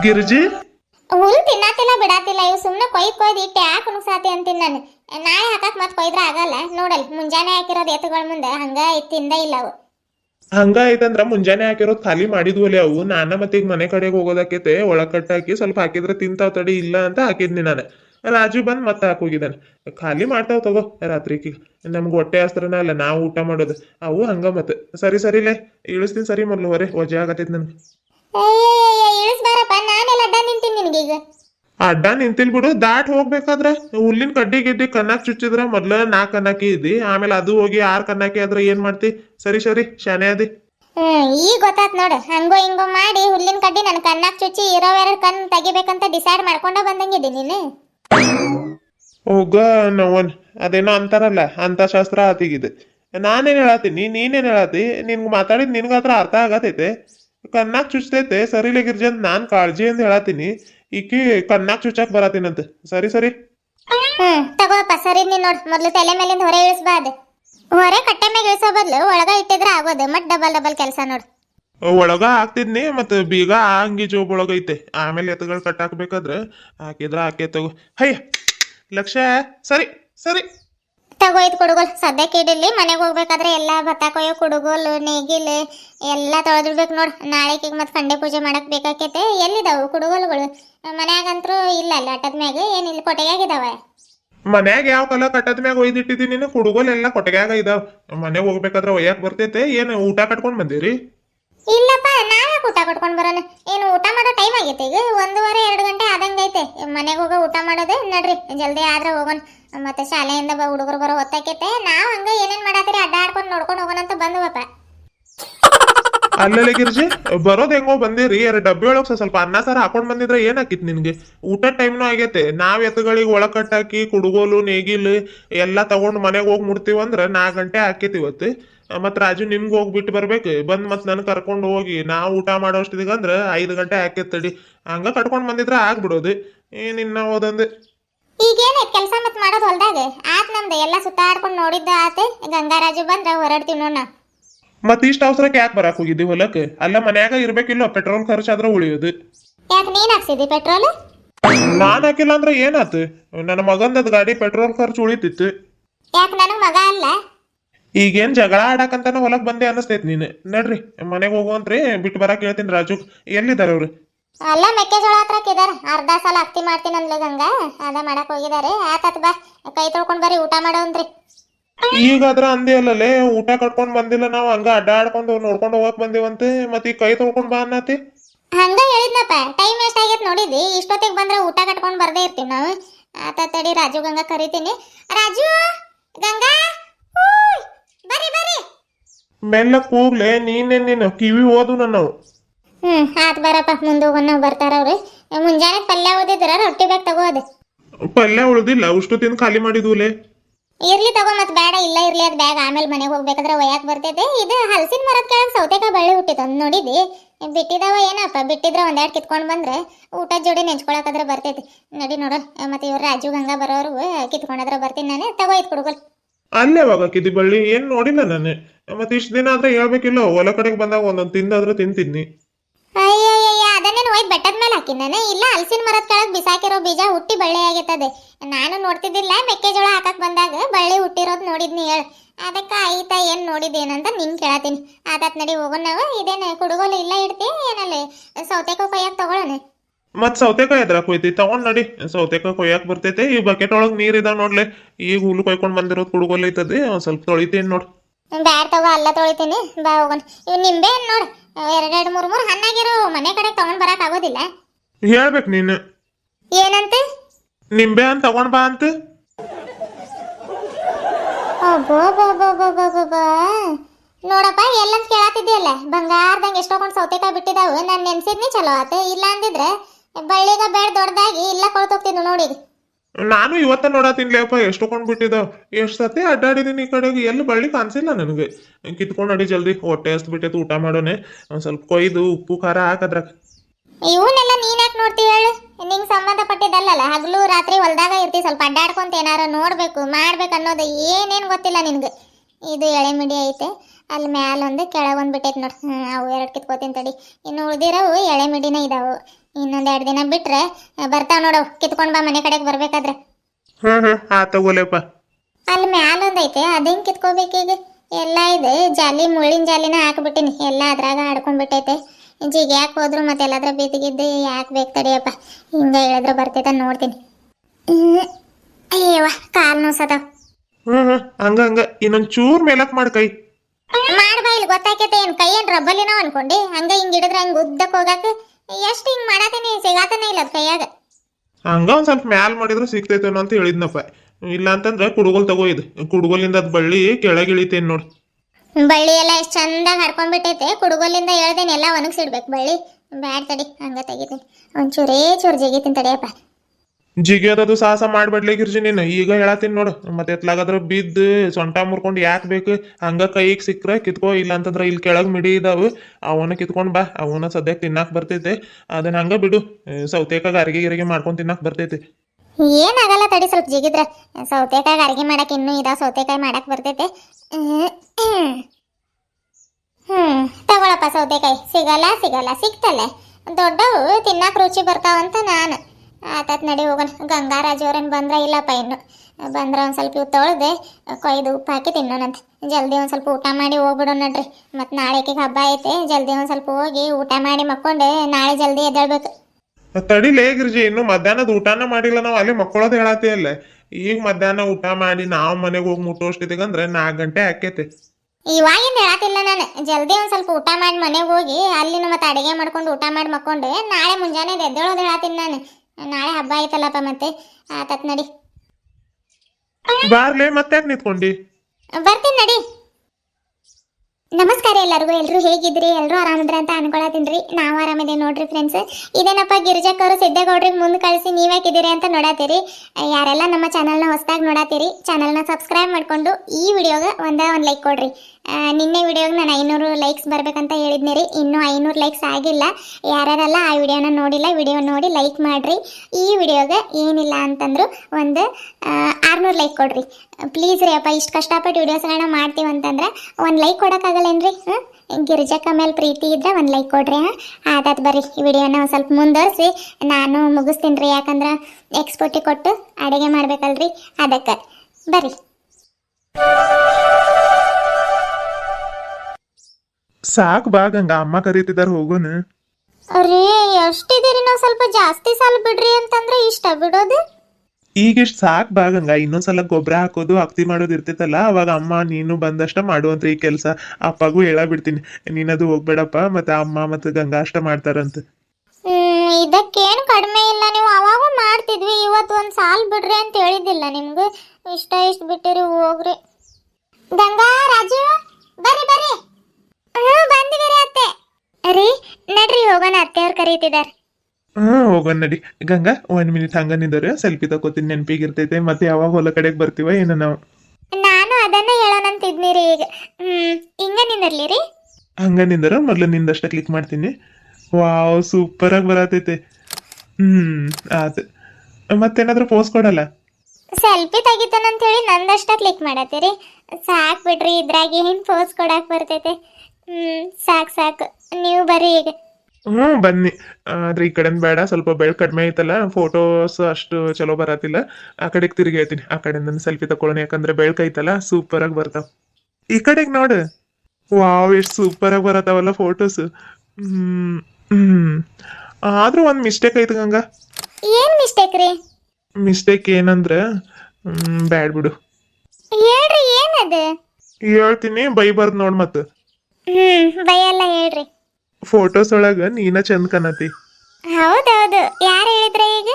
ಗಿರ್ಜಿ? ಹುಲ್ ತಿನ್ನಾತಿಲ್ಲ ಬಿಡಾತಿಲ್ಲ. ಇವು ಸುಮ್ಮನೆ ಕೊಯ್ ಕೊಯ್ದು ಇಟ್ಟು ಯಾಕೆ ಉಣಸಾತಿ ಅಂತೀನಿ ನಾನು? ನಾಳೆ ಹಾಕಕ್ ಮತ್ತೆ ಕೊಯ್ದ್ರ ಆಗಲ್ಲ. ನೋಡಲ್ ಮುಂಜಾನೆ ಹಾಕಿರೋದು ಎತ್ತುಗಳ ಮುಂದೆ ಹಂಗ ತಿಂದ ಇಲ್ಲ ಅವು. ಹಂಗ ಐತಂದ್ರ ಮುಂಜಾನೆ ಹಾಕಿರೋದು ಖಾಲಿ ಮಾಡಿದ್ವು ಅಲ್ಲಿ ಅವು. ನಾನ ಮತ್ತೆ ಈಗ ಮನೆ ಕಡೆಗೆ ಹೋಗೋದಕ್ಕೆ ಒಳಕಟ್ಟ ಕಟ್ ಹಾಕಿ ಸ್ವಲ್ಪ ಹಾಕಿದ್ರೆ ತಿಂತಾವ್ ತಡಿ ಇಲ್ಲ ಅಂತ ಹಾಕಿದ್ನಿ ನಾನು. ರಾಜು ಬಂದ್ ಮತ್ತೆ ಹಾಕೋಗಿದ್ದಾನೆ. ಖಾಲಿ ಮಾಡ್ತಾವ್ ತಗೋ ರಾತ್ರಿಗೆ ನಮ್ಗೆ ಹೊಟ್ಟೆ ಹಸ್ತ್ರನ ಅಲ್ಲ ನಾವು ಊಟ ಮಾಡೋದು. ಅವು ಹಂಗ ಮತ್ತೆ ಸರಿ ಸರಿಲೇ. ಇಳಿಸ್ತೀನಿ ಸರಿ ಮೊದ್ಲು ಹೊರೆ ವಜೆ ಆಗತೈತಿ ನನ್ಗೆ. ಇಳಿಸ್ಬಾರಪ್ಪ ನಾನೆಲ್ಲ ಅಡ್ಡ ನಿಂತೀನಿ ನಿನಗೀಗ. ಅಡ್ಡ ನಿಂತಿಲ್ ಬಿಡು ದಾಟ್ ಹೋಗ್ಬೇಕಾದ್ರ. ಹುಲ್ಲಿನ ಕಡ್ಡಿ ಗಿಡ್ಡಿ ಕನ್ನಾಕ್ ಚುಚ್ಚಿದ್ರ ಮೊದ್ಲ ನಾಲ್ಕು ಕನ್ನಾಕಿ ಇದ್ದಿ ಆಮೇಲೆ ಅದು ಹೋಗಿ ಆರ್ ಕನ್ನಾಕಿ ಆದ್ರೆ ಏನ್ ಮಾಡ್ತಿ? ಸರಿ ಸರಿ ಶಾನೆ ಅದಿ ಹ್ಮ್ ಈಗ ಗೊತ್ತಾತ್ ನೋಡು ಹಂಗೋ ಹಿಂಗೋ ಮಾಡಿ ಹುಲ್ಲಿನ ಕಡ್ಡಿ ನನ್ ಕನ್ನಾಕ್ ಚುಚ್ಚಿ ಇರೋ ಎರಡು ಕಣ್ ತೆಗಿಬೇಕಂತ ಡಿಸೈಡ್ ಮಾಡ್ಕೊಂಡ ಬಂದಂಗಿದಿ ನೀನು. ಹೋಗ ನವನ್ ಅದೇನೋ ಅಂತಾರಲ್ಲ ಅಂತ ಶಾಸ್ತ್ರ ಆತಿಗಿದೆ. ನಾನೇನ್ ಹೇಳತ್ತೀನಿ ನೀನೇನ್ ಹೇಳತಿ? ನಿನ್ಗೆ ಮಾತಾಡಿದ್ ನಿನ್ಗಾತ್ರ ಅರ್ಥ ಆಗತೈತೆ. ಕನ್ನಾಕ್ ಚುಚ್ತೈತೆ. ಸರಿ ಗಿರ್ಜಿ ಅಂತ ನಾನ್ ಕಾಳಜಿ ಅಂತ ಹೇಳತ್ತೀನಿ ಈಕಿ ಕಣ್ಣಾಗ ಚುಚ್ಚಾಕ್ ಬರತೀನಂತ ಸರಿ ಸರಿ. ಹ್ಮ್ ತಗೋಪ್ಪ. ಸರಿ ನೀನ್ ನೋಡ್. ಮೊದ್ಲು ತಲೆ ಮೇಲಿಂದ ಹೊರ ಇಳಿಸ್ಬಾರ್ದು ಹೊರೆ ಕಟ್ಟೆ ಮೇಲೆ ಇಳಿಸೋ ಬದಲು ಒಳಗ ಇಟ್ಟಿದ್ರೆ ಆಗೋದು. ಮತ್ ಡಬಲ್ ಡಬಲ್ ಕೆಲಸ ನೋಡು. ಒಳಗ ಹಾಕ್ತಿದ್ನಿ ಮತ್ತೆ ಬೀಗ ಹಂಗಿ ಅಂಗಿ ಜೋಬ್ ಒಳಗೈತೆ ಆಮೇಲೆ ಎತ್ತುಗಳು ಕಟ್ಟಾಕ್ಬೇಕಾದ್ರೆ ಹಾಕಿದ್ರ ಹಾಕೇ ತಗೋ. ಹಯ್ಯ ಲಕ್ಷ. ಸರಿ ಸರಿ. ತಗೋ ಇದು ಕುಡುಗೋಲ್. ಸದ್ಯಕ್ಕೆ ಇಡಲಿ, ಮನೆಗೆ ಹೋಗ್ಬೇಕಾದ್ರೆ ಎಲ್ಲ ಭತ್ತ ಕೊಯ್ಯೋ ಕುಡುಗೋಲ್, ನೇಗಿಲ್, ಎಲ್ಲ ತೊಳೆದಿಡ್ಬೇಕು ನೋಡ್. ನಾಳೆಗೆ ಮತ್ತೆ ಖಂಡೆ ಪೂಜೆ ಮಾಡಕ್ ಬೇಕಾಕೈತೆ. ಎಲ್ಲಿದಾವು ಕುಡುಗೋಲ್ಗಳು? ಮನ್ಯಾಗಂತ್ರು ಇಲ್ಲ ಅಲ್ಲ, ಅಟ್ಟದ ಮ್ಯಾಗ? ಏನಿಲ್ಲ ಕೊಟ್ಟಿಗೆಯಾಗಿದಾವೆ ಮನ್ಯಾಗ ಯಾವ ಕಲ ಕಟ್ಟದ ಮ್ಯಾಗ ಒಯ್ದಿಟ್ಟಿದ್ದೀನಿ ಕುಡುಗೋಲ್ ಎಲ್ಲ ಕೊಟ್ಟಗ್ಯಾಗ ಇದಾವ್. ಮನೆಗೆ ಹೋಗ್ಬೇಕಾದ್ರೆ ಒಯ್ಯಾಕ್ ಬರ್ತೈತೆ. ಏನು ಊಟ ಕಟ್ಕೊಂಡ್ ಬಂದಿರಿ? ಇಲ್ಲಪ್ಪ, ನಾವೇ ಊಟ ಕೊಟ್ಕೊಂಡು ಬರೋಣ. ಏನು ಊಟ ಮಾಡೋ ಟೈಮ್ ಆಗೈತೆ ಈಗ? ಒಂದೂವರೆ, ಎರಡು ಗಂಟೆ ಆದಂಗೈತೆ. ಮನೆಗೆ ಹೋಗೋ ಊಟ ಮಾಡೋದು, ನಡ್ರಿ, ಜಲ್ದಿ ಆದ್ರೆ ಹೋಗೋಣ. ಮತ್ತೆ ಶಾಲೆಯಿಂದ ಬ ಹುಡುಗರು ಬರೋ ಹೊತ್ತಾಕೈತೆ. ನಾವು ಹಂಗೆ ಏನೇನು ಮಾಡಾತೀರಿ ಅಡ್ಡ ಆಡ್ಕೊಂಡು ನೋಡ್ಕೊಂಡು ಹೋಗೋಣ ಅಂತ ಬಂದವಪ್ಪ. ಅಲ್ಲಲ್ಲಿ ಗಿರ್ಜಿ, ಬರೋದ್ ಹೆಂಗೋ ಬಂದಿರಿ. ಎರಡು ಡಬ್ಬಿ ಒಳಗ್ ಸ್ವಲ್ಪ ಅನ್ನ, ಸಾರ ಹಾಕೊಂಡ್ ಬಂದಿದ್ರೆ ಏನಾಕಿತ್ತು ನಿನ್ಗೆ? ಊಟ ಟೈಮ್ನು ಆಗೈತೆ. ನಾವ್ ಎತ್ತುಗಳಿಗೆ ಒಳಕಟ್ಟಾಕಿ ಕಟ್ಟಾಕಿ, ಕುಡುಗೋಲು, ನೇಗಿಲು, ಎಲ್ಲಾ ತಗೊಂಡ್ ಮನೆಗೆ ಹೋಗಿ ಮುಡ್ತೀವಂದ್ರ ನಾಲ್ಕು ಗಂಟೆ ಆಕೈತಿ ಇವತ್ತು. ಮತ್ ರಾಜು ನಿಮ್ಗೆ ಹೋಗಿ ಬಿಟ್ಟು ಬರ್ಬೇಕು. ಬಂದು ಮತ್ ನನ್ ಕರ್ಕೊಂಡು ಹೋಗಿ. ನಾವು ಊಟ ಮಾಡೋಷ್ಟಿಗೆ ಅಂದ್ರ ಐದು ಗಂಟೆ ಆಕೈತ್ ತಡಿ ಹಂಗ ಕಟ್ಕೊಂಡ್ ಬಂದಿದ್ರೆ ಆಗ್ಬಿಡೋದು. ಏನಿನ್ನ ಓದಂದೆ ಈಗೇನೈತ್ ಕೆಲಸ ಮತ್ತೆ ಮಾಡೋದು ಹೊಲ್ದಾಗ? ಆತ್ ನಮ್ದು ಎಲ್ಲ ಸುತ್ತಾಡ್ಕೊಂಡು ನೋಡಿದ್ದ ಆತೆ. ಗಂಗಾರಾಜು ಬಂದ್ರ ಹೊರಡ್ತೀವಿ ನೋಡ ಮತ್ತೆ ಮತ್ ಇಷ್ಟ ಅವಸರಕ್ಕೆ ಯಾಕೆ ಬರಾಕ್ ಹೋಗಿದ್ದಿ ಹೊಲಕ್ಕೆ ಅಲ್ಲ ಮನ್ಯಾಗ ಇರ್ಬೇಕಿಲ್ಲ ಪೆಟ್ರೋಲ್ ಖರ್ಚಾದ್ರೆ ಉಳಿಯೋದು. ಯಾಕೆ ನೀನ್ ಹಾಕ್ಸಿದಿ ಪೆಟ್ರೋಲ್? ನಾನು ಹಾಕಿಲ್ಲ ಅಂದ್ರೆ ಏನಾತು? ನನ್ನ ಮಗಂದದ ಗಾಡಿ ಪೆಟ್ರೋಲ್ ಖರ್ಚು ಉಳಿತಿತ್ತು. ಯಾಕೆ ನನಗೆ ಮಗ ಅಲ್ಲ? ಈಗೇನ್ ಜಗಳ ಆಡಕಂತಾನ ಹೊಲಕ್ ಬಂದೆ ಅನಸ್ತೈತ್ ನೀನ್. ನಡ್ರಿ ಮನೆಗ್ ಹೋಗುವಂತ್ರಿ ಬಿಟ್ಟು ಬರಕ್ ಹೇಳ್ತೀನಿ ರಾಜು. ಎಲ್ಲಿದ್ದಾರೆ ಅವ್ರು? ಅಲ್ಲ ಮೆಕ್ಕೆಜೋಳ ಹತ್ರಕ್ ಇದಾರ ಅರ್ಧ ಸಲ ಅಕ್ತಿ ಮಾಡ್ತೀನಿ ಅಂದ್ಲು ಗಂಗಾ ಅದ ಮಾಡಕ್ ಹೋಗಿದಾರೆ ಆತಾತ್ ಬಾ ಕೈ ತೊಳ್ಕೊಂಡ್ ಬರ್ರಿ ಊಟ ಮಾಡೋನ್ರಿ ಈಗಾದ್ರ ಅಂದೇ ಅಲ್ಲಲೇ ಊಟ ಕಟ್ಕೊಂಡ್ ಬಂದಿಲ್ಲ ನಾವ್. ಹಂಗ ಅಡ್ಡಾಡ್ಕೊಂಡು ನೋಡ್ಕೊಂಡು ಹೋಗಕ್ ಬಂದೇವಂತೆ. ಮತ್ ಈ ಕೈ ತೊಳ್ಕೊಂಡ್ ಬಾ ಅನ್ನತಿ. ಹಂಗ ಹೇಳಿದ್ನಪ್ಪ ಟೈಮ್ ಎಷ್ಟ್ ಆಗೈತ್ ನೋಡಿದಿ ಇಷ್ಟೊತ್ತಿಗೆ ಬಂದ್ರೆ ಊಟ ಕಟ್ಕೊಂಡ್ ಬರ್ದೇ ಇರ್ತೀವಿ ನಾವು. ಆತ ತಡಿ ರಾಜು ಗಂಗಾ ಕರಿತೀನಿ. ರಾಜು ಗಂಗಾ! ಬರ್ರಿ ಬರ್ರಿ. ಮೆಲ್ಲಕ್ ಹೋಗ್ಲೆ ನೀನೇ ನೀನು ಕಿವಿ ಓದು ನನ್ನ ಹ್ಮ್ ಆತ್ ಬರಪ್ಪ ಮುಂದೆ ಹೋಗೋಣ ಬರ್ತಾರ ಅವ್ರು. ಮುಂಜಾನೆ ಪಲ್ಯ ಓದಿದ್ರ ರೊಟ್ಟಿ ಬೇಕು ತಗೋದು ಪಲ್ಯ ಉಳ್ದಿಲ್ಲ ಅಷ್ಟು ತಿಂದು ಖಾಲಿ ಮಾಡಿದ್ವುಲೆ ಇರ್ಲಿ ತಗೋ ಮತ್ ಬೇಡ ಇಲ್ಲ ಇರ್ಲಿ ಅದ್ ಬ್ಯಾಗ್ ಆಮೇಲೆ ಮನೆಗೆ ಹೋಗ್ಬೇಕಾದ್ರೆ ಒಯ್ಯಾಕ್ ಬರ್ತೈತೆ. ಇದು ಹಲಸಿನ ಮರದ ಕೆಳಗೆ ಸೌತೆಕಾಯಿ ಬಳ್ಳಿ ಹುಟ್ಟಿತ್ತು ಅಂದ್ ನೋಡಿದಿ ಬಿಟ್ಟಿದಾವ ಏನಪ್ಪ? ಬಿಟ್ಟಿದ್ರ ಒಂದೆರಡು ಕಿತ್ಕೊಂಡ್ ಬಂದ್ರೆ ಊಟ ಜೋಡಿ ನೆಂಚ್ಕೊಳಕಾದ್ರೆ ಬರ್ತೈತಿ. ನಡಿ ನೋಡ ಮತ್ತೆ ಇವ್ರು ರಾಜು ಗಂಗಾ ಬರೋರು ಕಿತ್ಕೊಂಡಾದ್ರೆ ಬರ್ತೀನಿ ನಾನು. ತಗೋ ಇದ್ ಕುಡುಗಲ್. ಅಲ್ಲೇ ಹೋಗಕ್ಕಿದ್ದು ಬಳ್ಳಿ ಏನ್ ನೋಡಿಲ್ಲ ನಾನು. ಮತ್ತೆ ಇಷ್ಟ ದಿನ ಆದ್ರೆ ಹೇಳ್ಬೇಕಿಲ್ಲ. ಹೊಲ ಕಡೆಗೆ ಬಂದಾಗ ಒಂದೊಂದ್ ತಿಂದಾದ್ರೂ ಅಯ್ಯಯ್ಯಯ್ಯ, ಅದನ್ನೇನು ಒಯ್ದು ಬೆಟ್ಟದ ಮೇಲೆ ಹಾಕಿ ನಾನು? ಇಲ್ಲ ಹಲಸಿನ ಮರದ ಕೆಳಗೆ ಬಿಸಾಕಿರೋ ಬೀಜ ಹುಟ್ಟಿ ಬಳ್ಳಿ ಆಗಿತ್ತದೆ ನಾನು ನೋಡ್ತಿದ್ದಿಲ್ಲ, ಮೆಕ್ಕೆಜೋಳ ಹಾಕಕ್ ಬಂದಾಗ ಬಳ್ಳಿ ಹುಟ್ಟಿರೋದು ನೋಡಿದ್ನಿ ಹೇಳು. ಅದಕ್ಕೆ ಆಯ್ತಾ, ಏನು ನೋಡಿದ್ದೇನಂತ ನಿನ್ ಕೇಳತ್ತೀನಿ. ಆತಾತ್ ನಡಿ ಹೋಗೋಣ ನಾವು. ಇದೇನು ಕುಡುಗೋಲು ಇಲ್ಲ ಇಡ್ತಿ, ಏನಲ್ಲಿ? ಸೌತೆಕಾಯಿ ಕೈಯಾಗ ತಗೊಳ್ಳೋಣ ಮತ್ ಸೌತೆಕಾಯಿ ಎದ್ರ ಕೊಯ್ತಿ ತಗೊಂಡ್ ನಡಿ. ಸೌತೆಕಾಯಿ ಕೊಯ್ಯಾಕ್ ಬರ್ತೈತೆ. ಈ ಬಕೆಟ್ ಒಳಗ್ ನೀರ್ ಇದಾವ ನೋಡ್ಲೆ. ಈಗ ಹುಲ್ಲು ಕೊಯ್ಕೊಂಡ್ ಬಂದಿರೋದ್ ಕುಡುಗೋಲ್ ಐತದೆ ಒಂದ್ ಸ್ವಲ್ಪ ತೊಳಿತೀನಿ ನೋಡ್. ಬ್ಯಾಡ್ ತಗೋ ಅಲ್ಲ ತೊಳಿತೀನಿ. ಬಾ ಹೋಗೋಣ. ಇವ್ ನಿಂಬೆ ಹಣ್ಣು ನೋಡು. ಎರಡೆರಡು ಮೂರು ಮೂರು ಹಣ್ಣಾಗಿರೋ ಮನೆ ಕಡೆ ತಗೊಂಡ್ ಬರಕ್ ಆಗೋದಿಲ್ಲ. ಹೇಳ್ಬೇಕು ನೀನು. ಏನಂತೆ? ನಿಂಬೆ ಅಂತ ತಗೊಂಡ್ ಬಾ ಅಂತ. ನೋಡಪ್ಪ ಎಲ್ಲಂತ ಕೇಳಾತಿದ್ಯಲ್ಲ ಬಂಗಾರದಂಗೆ ಎಷ್ಟೊಕೊಂಡ್ ಸೌತೆಕಾಯಿ ಬಿಟ್ಟಿದಾವು. ನಾನು ನೆನ್ಸಿದ್ನಿ ಚಲೋ ಆತ. ಇಲ್ಲ ಅಂದಿದ್ರೆ ಬಳ್ಳಿಗ ಬೇಡ ದೊಡ್ಡದಾಗಿ ಇಲ್ಲ ಕೊಳ್ತೋಗ್ತಿದ್ವು ನೋಡಿ ನಾನು ಇವತ್ತ ನೋಡತ್ತೀನ್ಲೇಪ್ಪ ಎಷ್ಟು ಕೊಂಡ್ ಎಷ್ಟು ಎಷ್ಟ್ ಸತಿ ಅಡ್ಡಾಡಿದೀನಿ ಈ ಕಡೆಗೆ. ಎಲ್ಲಿ ಬಳ್ಳಿ ಕಾಣಿಸಿಲ್ಲ ನನಗೆ. ಕಿತ್ಕೊಂಡ್ ನಡಿ ಜಲ್ದಿ ಹೊಟ್ಟೆ ಹಸ್ತ್ ಬಿಟ್ಟೈತಿ ಊಟ ಮಾಡೋನೆ ಒಂದ್ ಸ್ವಲ್ಪ ಕೊಯ್ದು ಉಪ್ಪು ಖಾರ ಹಾಕದ್ರ ಇವನ್ನೆಲ್ಲ ನೀನ್ ಯಾಕೆ ನೋಡ್ತೀವಿ ಹೇಳು? ನಿಂಗೆ ಸಂಬಂಧಪಟ್ಟಿದ್ದಲ್ಲಲ್ಲ? ಹಗಲು ರಾತ್ರಿ ಹೊಲ್ದಾಗ ಇರ್ತಿ ಸ್ವಲ್ಪ ಅಡ್ಡಾಡ್ಕೊಂತ ಏನಾರ ನೋಡ್ಬೇಕು ಮಾಡ್ಬೇಕು ಅನ್ನೋದು ಏನೇನು ಗೊತ್ತಿಲ್ಲ ನಿನಗೆ. ಇದು ಎಳೆ ಮಿಡಿ ಐತೆ ಅಲ್ಲಿ ಮ್ಯಾಲ ಒಂದು ಕೆಳಗೊಂದು ಬಿಟ್ಟೈತೆ ನೋಡು. ಅವು ಎರಡು ಕಿತ್ಕೋತೀನಿ ತಡಿ. ಇನ್ನು ಉಳಿದಿರೋವು ಎಳೆ ಮಿಡಿನೇ ಇದಾವು. ಇನ್ನೊಂದ್ ಎರಡು ದಿನ ಬಿಟ್ರೆ ಬರ್ತಾವ್ ನೋಡು ಕಿತ್ಕೊಂಡ್ ಬಾ ಮನೆ ಕಡೆಗೆ ಬರ್ಬೇಕಾದ್ರೆ. ಹಾ ಹಾ ಆ ತಗೋಲೇಪ್ಪ ಅಲ್ಲಿ ಮ್ಯಾಲೊಂದೈತೆ ಅದೇನ್ ಕಿತ್ಕೋಬೇಕೀಗ ಎಲ್ಲ ಇದೆ ಜಾಲಿ ಮುಳ್ಳಿನ ಜಾಲಿನ ಹಾಕ್ಬಿಟ್ಟಿನಿ ಎಲ್ಲ ಅದ್ರಾಗ ಆಡ್ಕೊಂಡ್ಬಿಟ್ಟೈತೆ. ಜಿಗ್ ಯಾಕೆ ಹೋದ್ರು ಮತ್ತೆ ಎಲ್ಲಾದ್ರ ಬೀದಿಗಿದ್ದು ಯಾಕೆ ಬೇಕು ತಡಿಯಪ್ಪ ಹಿಂಗ ಹೇಳಿದ್ರೆ ಬರ್ತೈತ ನೋಡ್ತೀನಿ. ಅಯ್ಯವ್ವ ಕಾಲ್ ನೋಸದವ್. ಹಾ ಹ್ಞೂ ಹಂಗ ಹಂಗ ಇನ್ನೊಂದ್ ಚೂರ್ ಮೇಲಕ್ ಮಾಡ್ ಕೈ. ಮಾಡ್ಬಾ ಇಲ್ಲಿ ಗೊತ್ತಾಕೈತೆ ಏನು ಕೈ ಏನ್ ರಬ್ಬಲಿನೋ ಅನ್ಕೊಂಡಿ? ಹಂಗ ಹಿಂಗ್ ಹಿಡಿದ್ರೆ ಹಂಗ ಉದ್ದಕ್ಕೆ ಹೋಗಾಕ ಎಷ್ಟು ಹಿಂಗ್ ಮಾಡಾತೇನಿ ಸಿಗಾತನೇ ಇಲ್ಲ ಅದ್ ಕೈಯಾಗ. ಹಂಗ ಒಂದ್ ಸ್ವಲ್ಪ ಮ್ಯಾಲ್ ಮಾಡಿದ್ರೆ ಸಿಗ್ತೈತೇನೋ ಅಂತ ಹೇಳಿದ್ನಪ್ಪ. ಇಲ್ಲ ಅಂತಂದ್ರೆ ಕುಡುಗೋಲ್ ತಗೋ ಇದು. ಕುಡುಗೋಲಿಂದ ಅದ್ ಬಳ್ಳಿ ಕೆಳಗೆ ಇಳಿತೇನ್ ನೋಡು. ಬಳ್ಳಿ ಎಲ್ಲ ಎಷ್ಟು ಚಂದಾಗ ಹರ್ಕೊಂಡ್ಬಿಟ್ಟೈತೆ ಕುಡುಗೋಲಿಂದ ಹೇಳ್ದೇನೆ ಎಲ್ಲ ಒಣಗಿಸಿಡ್ಬೇಕು ಬಳ್ಳಿ. ಬ್ಯಾಡ್ ತಡಿ ಹಂಗ ತೆಗಿತೀನಿ. ಒಂಚೂರೇ ಚೂರು ಜಗಿತೀನಿ ತಡಿಯಪ್ಪ ಜಿಗಿಯೋದದು ಸಾಹಸ ಮಾಡ್ಬಿಡ್ಲಿ ಗಿರ್ಜಿ ನೀನು. ಈಗ ಹೇಳತ್ತೀನಿ ನೋಡು. ಮತ್ತೆ ಎತ್ಲಾಗದ್ರ ಬಿದ್ದು ಸೊಂಟ ಮುರ್ಕೊಂಡು ಯಾಕೆ ಬೇಕು? ಹಂಗ ಕೈಗೆ ಸಿಕ್ಕ್ರೆ ಕಿತ್ಕೋ. ಇಲ್ಲ ಅಂತಂದ್ರೆ ಇಲ್ಲಿ ಕೆಳಗೆ ಮಿಡಿ ಇದಾವು. ಅವನ್ನ ಕಿತ್ಕೊಂಡ್ ಬಾ. ಅವನ ಸದ್ಯಕ್ಕೆ ತಿನ್ನಾಕ ಬರ್ತೈತೆ ಅದನ್ನ ಹಂಗ ಬಿಡು. ಸೌತೆಕಾಗ ಅರಿಗೆ ಗಿರಿಗೆ ಮಾಡ್ಕೊಂಡ್ ತಿನ್ನಾಕ್ ಬರ್ತೈತಿ ಏನಾಗಲ್ಲ ತಡಿ ಸ್ವಲ್ಪ ಜಿಗಿದ್ರೆ. ಸೌತೆಕಾಯಿ ಅಡಿಗೆ ಮಾಡಕ್ ಇನ್ನೂ ಇದಾವ. ಸೌತೆಕಾಯಿ ಮಾಡಕ್ ಬರ್ತೈತೆ ಹ್ಮ್ ತಗೊಳಪ್ಪ ಸೌತೆಕಾಯಿ. ಸಿಗಲ್ಲ ಸಿಗಲ್ಲ. ಸಿಕ್ತಲ್ಲ ದೊಡ್ಡವು ತಿನ್ನಾಕ ರುಚಿ ಬರ್ತಾವಂತ ನಾನು. ಆತತ್ ನಡಿ ಹೋಗೋಣ. ಗಂಗಾ ಅವ್ರೇನು ಬಂದ್ರ ಇಲ್ಲಪ್ಪ ಇನ್ನು. ಬಂದ್ರ ಒಂದು ಸ್ವಲ್ಪ ಇವು ತೊಳ್ದೆ ಕೊಯ್ದು ಉಪ್ಪು ಹಾಕಿ ತಿನ್ನೋಣಂತ. ಜಲ್ದಿ ಒಂದ್ ಸ್ವಲ್ಪ ಊಟ ಮಾಡಿ ಹೋಗ್ಬಿಡೋಣ ನಡ್ರಿ. ಮತ್ ನಾಳೆಗೆ ಹಬ್ಬ ಐತೆ ಜಲ್ದಿ ಒಂದ್ ಸ್ವಲ್ಪ ಹೋಗಿ ಊಟ ಮಾಡಿ ಮಕ್ಕೊಂಡೆ ನಾಳೆ ಜಲ್ದಿ ಎದ್ದೇಳ್ಬೇಕು. ತಡಿಲೇ ಗಿರ್ಜಿ ಇನ್ನು ಮಧ್ಯಾಹ್ನದ ಊಟನ ಮಾಡಿಲ್ಲ ನಾವು ಅಲ್ಲಿ ಮಕ್ಕಳೋದು ಹೇಳತ್ತಿ ಅಲ್ಲ. ಈಗ ಮಧ್ಯಾಹ್ನ ಊಟ ಮಾಡಿ ನಾವು ಮನೆಗೆ ಹೋಗಿ ಮುಟ್ಟೋಷ್ಟಿದ್ದೀಗ ಅಂದ್ರೆ ನಾಲ್ಕು ಗಂಟೆ ಆಕೈತಿ ಇವಾಗಿಂದ ಹೇಳತ್ತಿಲ್ಲ ನಾನು. ಜಲ್ದಿ ಒಂದ್ ಸ್ವಲ್ಪ ಊಟ ಮಾಡಿ ಮನೆಗೆ ಹೋಗಿ ಅಲ್ಲಿನ ಮತ್ತೆ ಅಡಿಗೆ ಮಾಡ್ಕೊಂಡು ಊಟ ಮಾಡಿ ಮಕ್ಕೊಂಡೆ ನಾಳೆ ಮುಂಜಾನೆ ಎದ್ದೇಳೋದು ಹೇಳತ್ತೀನಿ ನಾನು. ನಾಳೆ ಹಬ್ಬ ಐತಲ್ಲಪ್ಪ ಮತ್ತೆ. ಆತತ್ ನಡಿ. ಬಾರ್ಲೆ ಮತ್ತೆ ನಿಂತ್ಕೊಂಡಿ? ಬರ್ತೀನಿ ನಡಿ. ನಮಸ್ಕಾರ ಎಲ್ಲರಿಗೂ. ಎಲ್ಲರೂ ಹೇಗಿದ್ರಿ ಎಲ್ಲರೂ ಆರಾಮಿದ್ರೆ ಅಂತ ಅನ್ಕೊಳತೀನಿ ನಾವು ಆರಾಮಿದೆ ನೋಡ್ರಿ ಫ್ರೆಂಡ್ಸ್ ಇದೇನಪ್ಪ ಗಿರಿಜಕ್ಕವರು ಸಿದ್ದೇಗೌಡ್ರಿಗೆ ಮುಂದೆ ಕಳಿಸಿ ನೀವ್ಯಾಕಿದ್ದೀರಿ ಅಂತ ನೋಡತ್ತೀರಿ. ಯಾರೆಲ್ಲ ನಮ್ಮ ಚಾನಲ್ನ ಹೊಸದಾಗಿ ನೋಡತ್ತೀರಿ ಚಾನಲ್ನ ಸಬ್ಸ್ಕ್ರೈಬ್ ಮಾಡ್ಕೊಂಡು ಈ ವಿಡಿಯೋಗೆ ಒಂದೇ ಒಂದು ಲೈಕ್ ಕೊಡ್ರಿ. ನಿನ್ನೆ ವಿಡಿಯೋಗೆ ನಾನು ಐನೂರು ಲೈಕ್ಸ್ ಬರಬೇಕಂತ ಹೇಳಿದ್ನಿ ರೀ. ಇನ್ನೂ ಐನೂರು ಲೈಕ್ಸ್ ಆಗಿಲ್ಲ. ಯಾರ್ಯಾರೆಲ್ಲ ಆ ವಿಡಿಯೋನ ನೋಡಿಲ್ಲ, ವಿಡಿಯೋ ನೋಡಿ ಲೈಕ್ ಮಾಡ್ರಿ. ಈ ವಿಡಿಯೋಗೆ ಏನಿಲ್ಲ ಅಂತಂದ್ರು ಒಂದು ಆರ್ನೂರು ಲೈಕ್ ಕೊಡ್ರಿ. ಪ್ಲೀಸ್ ರೀ ಅಪ್ಪ, ಇಷ್ಟು ಕಷ್ಟಪಟ್ಟು ವಿಡಿಯೋಸ್ಗಳನ್ನ ಮಾಡ್ತೀವಿ ಅಂತಂದ್ರೆ ಒಂದು ಲೈಕ್ ಹಾಂ? ಗಿರಿಜಕ್ಕ ಮೇಲೆ ಪ್ರೀತಿ ಇದ್ರೆ ಒಂದು ಲೈಕ್ ಕೊಡ್ರಿ ಹಾಂ? ಆದಾತ್ ಬರ್ರಿ ಈ ವಿಡಿಯೋನ ಒಂದು ಸ್ವಲ್ಪ ಮುಂದುವರಿಸಿ. ನಾನು ಮುಗಿಸ್ತೀನಿ ರೀ ಯಾಕಂದ್ರೆ ಎಕ್ಸ್ಪೋರ್ಟಿಗೆ ಕೊಟ್ಟು ಅಡುಗೆ ಮಾಡ್ಬೇಕಲ್ರಿ ಅದಕ್ಕೆ. ಬರ್ರಿ. ಸಾಕ್ ಬಾ ಗಂಗ ಅಮ್ಮ ಕರೀತಿದಾರ ಹೋಗೋಣ ಅರೇ ಎಷ್ಟಿದ್ದೀರಿ ನಾವು ಸ್ವಲ್ಪ ಜಾಸ್ತಿ ಸಾಲ ಬಿಡ್ರಿ ಅಂತಂದ್ರೆ ಇಷ್ಟ ಬಿಡೋದು. ಈಗಿಷ್ಟು ಸಾಕ್ ಬಾಗಂಗ ಇನ್ನೊಂದ್ಸಲ ಗೊಬ್ಬರ ಹಾಕೋದು, ಅಕ್ತಿ ಮಾಡೋದು ಇರ್ತೈತಲ್ಲ ಅವಾಗ ಅಮ್ಮ ನೀನು ಬಂದಷ್ಟ ಮಾಡುವಂತ ಈ ಕೆಲಸ. ಅಪ್ಪಗೂ ಹೇಳ ಬಿಡ್ತೀನಿ ನೀನದು ಹೋಗ್ಬೇಡಪ್ಪ, ಮತ್ತೆ ಅಮ್ಮ ಮತ್ತೆ ಗಂಗಾ ಅಷ್ಟ ಮಾಡ್ತಾರಂತ. ಇದಕ್ಕೇನು ಕಡಿಮೆ ಇಲ್ಲ. ನೀವು ಅವಾಗ ಮಾಡ್ತಿದ್ವಿ, ಇವತ್ತು ಒಂದು ಸಾಲ್ ಬಿಡ್ರಿ ಅಂತ ಹೇಳಿದ್ದಿಲ್ಲ ನಿಮ್ಗೆ. ಇಷ್ಟ ಇಷ್ಟ ಬಿಟ್ಟಿರಿ, ಹೋಗ್ರಿ. ಗಂಗಾ, ರಾಜು, ಬರ್ರಿ ಬರ್ರಿ. ಹ್ಞೂ ಬಂದಿದ್ದೀರಿ ಅತ್ತೆ. ಅರಿ ನಡ್ರಿ, ಹೋಗೋಣ, ಅತ್ತೆಯವ್ರು ಕರೀತಿದ್ದಾರೆ ಹ್ಮ್ ಹೋಗೋಣ ನಡಿ. ಗಂಗಾ ಒಂದ್ ಮಿನಿಟ್ ಹಂಗ ನಿಂದರ. ಸೆಲ್ಫಿ ತಗೋತೀನಿ ನೆನಪಿಗಿರ್ತೈತೆ. ಮತ್ತೆ ಯಾವಾಗ ಹೊಲ ಕಡೆಗೆ ಬರ್ತೀವ ಏನೋ ನಾವು. ನಾನು ಅದನ್ನ ಹೇಳೋಣಂತಿದ್ನಿರಿ ಈಗ. ಹ್ಮ್ ಹಿಂಗ ನಿಂದರ್ಲಿ ರೀ ಹಂಗ ನಿಂದರ ಮೊದ್ಲು ನಿಂದಷ್ಟ ಕ್ಲಿಕ್ ಮಾಡ್ತೀನಿ. ವಾವ್ ಸೂಪರ್ ಆಗಿ ಬರತೈತೆ. ಹ್ಮ್ ಆತು. ಮತ್ತೇನಾದ್ರೂ ಪೋಸ್ ಕೊಡಲ್ಲ? ಸೆಲ್ಫಿ ತೆಗಿತಾನಂತ ಹೇಳಿ ನಂದಷ್ಟ ಕ್ಲಿಕ್ ಮಾಡತ್ತೀರಿ. ಸಾಕ್ ಬಿಡ್ರಿ ಇದ್ರಾಗ ಏನ್ ಪೋಸ್ ಕೊಡಾಕ್ ಬರ್ತೈತೆ. ಹ್ಮ್ ಸಾಕ್ ಸಾಕು. ನೀವು ಬರ್ರಿ ಈಗ. ಹ್ಮ್ ಬನ್ನಿ. ಆದ್ರೆ ಈ ಕಡೆನ್ ಬೇಡ ಸ್ವಲ್ಪ ಬೆಳ್ ಕಡಿಮೆ ಐತಲ್ಲ ಫೋಟೋಸ್ ಅಷ್ಟು ಚಲೋ ಬರತಿಲ್ಲ ಆ ಕಡೆಗೆ ತಿರುಗಿ ಹೇಳ್ತೀನಿ. ಆ ಕಡೆ ನನ್ನ ಸೆಲ್ಫಿ ತಕೊಳ್ಳೋಣ ಯಾಕಂದ್ರೆ ಬೆಳ್ಕೈತಲ್ಲ ಸೂಪರ್ ಆಗಿ ಬರ್ತಾವ. ಈ ಕಡೆಗೆ ನೋಡು. ವಾವ್ ಎಷ್ಟು ಸೂಪರ್ ಆಗಿ ಬರತಾವಲ್ಲ ಫೋಟೋಸ್ ಹ್ಮ್ ಹ್ಮ್. ಆದ್ರೂ ಒಂದ್ ಮಿಸ್ಟೇಕ್ ಐತೆ ಗಂಗ. ಏನ್ ಮಿಸ್ಟೇಕ್ ರೀ? ಮಿಸ್ಟೇಕ್ ಏನಂದ್ರ ಹ್ಮ್ ಬ್ಯಾಡ್ ಬಿಡು. ಹೇಳ್ರಿ ಏನದು? ಹೇಳ್ತೀನಿ ಬೈಬಾರ್ದು ನೋಡ್ ಮತ್ತೆ ಹ್ಮ್ ಭಯಲ್ಲ ಹೇಳ್ರಿ. ಫೋಟೋಸ್ ಒಳಗ ನೀನ ಚಂದ ಕನತಿ ಹೌದೌದು. ಯಾರು ಹೇಳಿದ್ರ ಈಗ?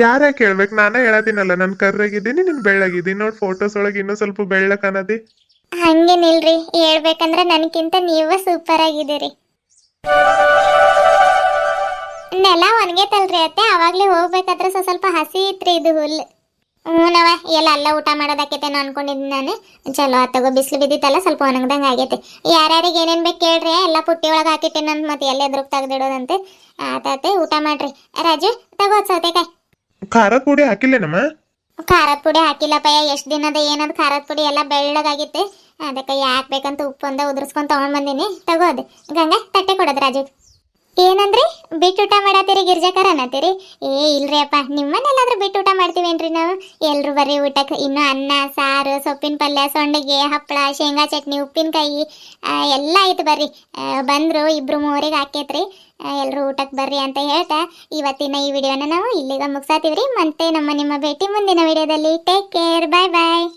ಯಾರ ಕೇಳ್ಬೇಕು ನಾನೇ ಹೇಳತೀನಲ್ಲ ನಾನು ಕರ್ರಾಗಿದ್ದೀನಿ ನೀನ್ ಬೆಳ್ಳಗಿದ್ದೀನಿ. ನೋಡಿ ಫೋಟೋಸ್ ಒಳಗೆ ಇನ್ನೂ ಸ್ವಲ್ಪ ಬೆಳ್ಳ ಕಾಣತಿ ಹಂಗೇನಿಲ್ರಿ. ಹೇಳ್ಬೇಕಂದ್ರೆ ನನಗಿಂತ ನೀವ ಸೂಪರ್ ಆಗಿದ್ದೀರಿ. ನೆಲ ಒಣಗೈತಲ್ರಿ ಅತ್ತೆ. ಅವಾಗ್ಲೇ ಹೋಗ್ಬೇಕಾದ್ರೆ ಸ್ವಲ್ಪ ಸ್ವಲ್ಪ ಹಸಿ ಇತ್ರಿ ಇದು ಹುಲ್ಲು. ಹ್ಞೂನವ ಎಲ್ಲ ಅಲ್ಲ ಊಟ ಮಾಡೋದಾಕೈತೇನೋ ಅನ್ಕೊಂಡಿದ್ದೆ ನಾನು. ಚಲೋ ಆತಗೋ ಬಿಸಿಲು ಬಿದ್ದಿತ್ತಲ್ಲ ಸ್ವಲ್ಪ ಒಣಗ್ದಂಗೆ ಆಗೈತೆ. ಯಾರ್ಯಾರಿಗೆ ಏನೇನು ಬೇಕು ಕೇಳ್ರಿ ಎಲ್ಲ ಪುಟ್ಟಿ ಒಳಗೆ ಹಾಕಿಟ್ಟೇನಂತ ಮತ್ತೆ ಎಲ್ಲ ಎದುರು ತೆಗ್ದಿಡೋದಂತೆ. ಆತಾತೆ ಊಟ ಮಾಡ್ರಿ. ರಾಜು ತಗೋ ಸೌತೆಕಾಯಿ. ಖಾರದ ಪುಡಿ ಹಾಕಿಲ್ಲೇನಮ್ಮ? ಖಾರದ ಪುಡಿ ಹಾಕಿಲ್ಲಪ್ಪಯ್ಯ ಎಷ್ಟು ದಿನದ ಏನದು ಖಾರದ ಪುಡಿ ಎಲ್ಲ ಬೆಳ್ಳಗಾಗಿತ್ತು. ಅದಕ್ಕೆ ಯಾಕೆ ಬೇಕಂತ ಉಪ್ಪು ಅಂದ ಉದುರಿಸ್ಕೊಂಡು ಬಂದಿನಿ. ಬಂದೀನಿ ತಗೋದು ಗಂಗಾ ತಟ್ಟೆ ಕೊಡೋದು ರಾಜು. ಏನಂದ್ರಿ ಬಿಟ್ಟೂಟ ಮಾಡತ್ತೀರಿ ಗಿರ್ಜಾಕರ ಅನ್ನತ್ತೀರಿ ಏ ಇಲ್ರಿ ಅಪ್ಪ ನಿಮ್ಮನೆಲ್ಲಾದ್ರೂ ಬಿಟ್ಟೂಟ ಮಾಡ್ತೀವೇನ್ರಿ ನಾವು? ಎಲ್ಲರೂ ಬರೀ ಊಟಕ್ಕೆ ಇನ್ನು ಅನ್ನ, ಸಾರು, ಸೊಪ್ಪಿನ ಪಲ್ಯ, ಸೊಂಡಿಗೆ, ಹಪ್ಪಳ, ಶೇಂಗಾ ಚಟ್ನಿ, ಉಪ್ಪಿನಕಾಯಿ ಎಲ್ಲ ಐತೆ ಬರ್ರಿ. ಬಂದರು ಇಬ್ರು ಮೂವರಿಗೆ ಹಾಕೈತ್ರಿ ಎಲ್ಲರೂ ಊಟಕ್ಕೆ ಬರ್ರಿ ಅಂತ ಹೇಳ್ತಾ ಇವತ್ತಿನ ಈ ವಿಡಿಯೋನ ನಾವು ಇಲ್ಲಿಗೆ ಮುಗಿಸಾತೀವ್ರಿ. ಮತ್ತೆ ನಮ್ಮ ನಿಮ್ಮ ಭೇಟಿ ಮುಂದಿನ ವಿಡಿಯೋದಲ್ಲಿ. ಟೇಕ್ ಕೇರ್ ಬಾಯ್ ಬಾಯ್